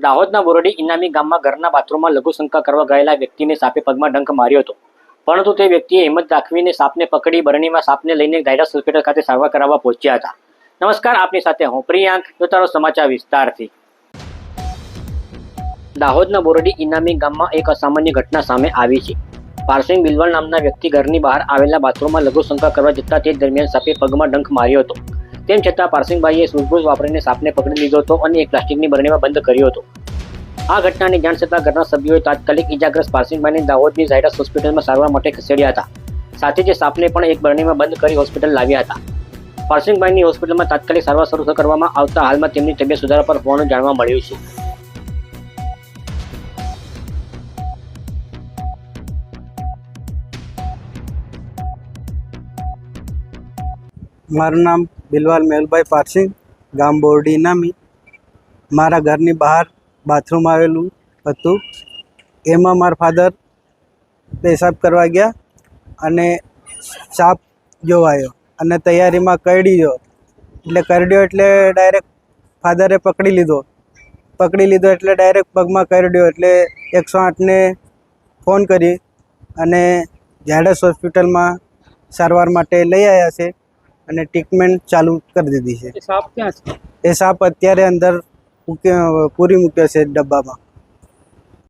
દાહોદના બોરડી ઇનામી ગામમાં ઘરના બાથરૂમમાં લઘુશંકા કરવા ગયેલા વ્યક્તિને સાપે પગમાં ડંખ માર્યો હતો. પરંતુ તે વ્યક્તિએ હિંમત દાખવીને સાપને પકડી બરણીમાં સાપને લઈને ઝાયડસ હોસ્પિટલ ખાતે સારવાર કરાવવા પહોંચ્યા હતા. નમસ્કાર, આપની સાથે હું પ્રિયાંક, જોતારો સમાચાર વિસ્તારથી. દાહોદના બોરડી ઇનામી ગામમાં એક અસામાન્ય ઘટના સામે આવી છે. પાર્સિંગ બિલવાલ નામના વ્યક્તિ ઘરની બહાર આવેલા બાથરૂમમાં લઘુશંકા કરવા જતા તે દરમિયાન સાપે પગમાં ડંખ માર્યો હતો. તેમ છતાં પાર્સિંગભાઈએ સૂઝબૂઝ વાપરીને સાપને પકડી લીધો હતો અને એક પ્લાસ્ટિકની બરણીમાં બંધ કર્યો હતો. આ ઘટનાની જાણ થતાં ઘરના સભ્યોએ તાત્કાલિક ઇજાગ્રસ્ત પારસિંગભાઈને દાહોદની ઝાયડસ હોસ્પિટલમાં સારવાર માટે ખસેડ્યા હતા. સાથે જ સાપને પણ એક બરણીમાં બંધ કરી હોસ્પિટલ લાવ્યા હતા. પાર્સિંગભાઈની હોસ્પિટલમાં તાત્કાલિક સારવાર શરૂ કરવામાં આવતા હાલમાં તેમની તબિયત સુધારા પર હોવાનું જાણવા મળ્યું છે. મારું નામ બિલવાલ મેહુલભાઈ પારસિંગ ગામ બોરડી નામી મારા ઘરની બહાર બાથરૂમ આવેલું હતું. એમાં મારા ફાધર પેશાબ કરવા ગયા અને સાપ જોવાયો અને તૈયારીમાં કરડી ગયો એટલે કરડ્યો એટલે ડાયરેક્ટ ફાધરે પકડી લીધો. પકડી લીધો એટલે ડાયરેક્ટ પગમાં કરડ્યો. એટલે એકસો આઠને ફોન કરી અને ઝાયડસ હોસ્પિટલમાં સારવાર માટે લઈ આવ્યા છે. અને ટ્રીટમેન્ટ ચાલુ કરી દીધી છે. એ સાપ અત્યારે અંદર પૂરી મૂક્યો છે ડબ્બામાં.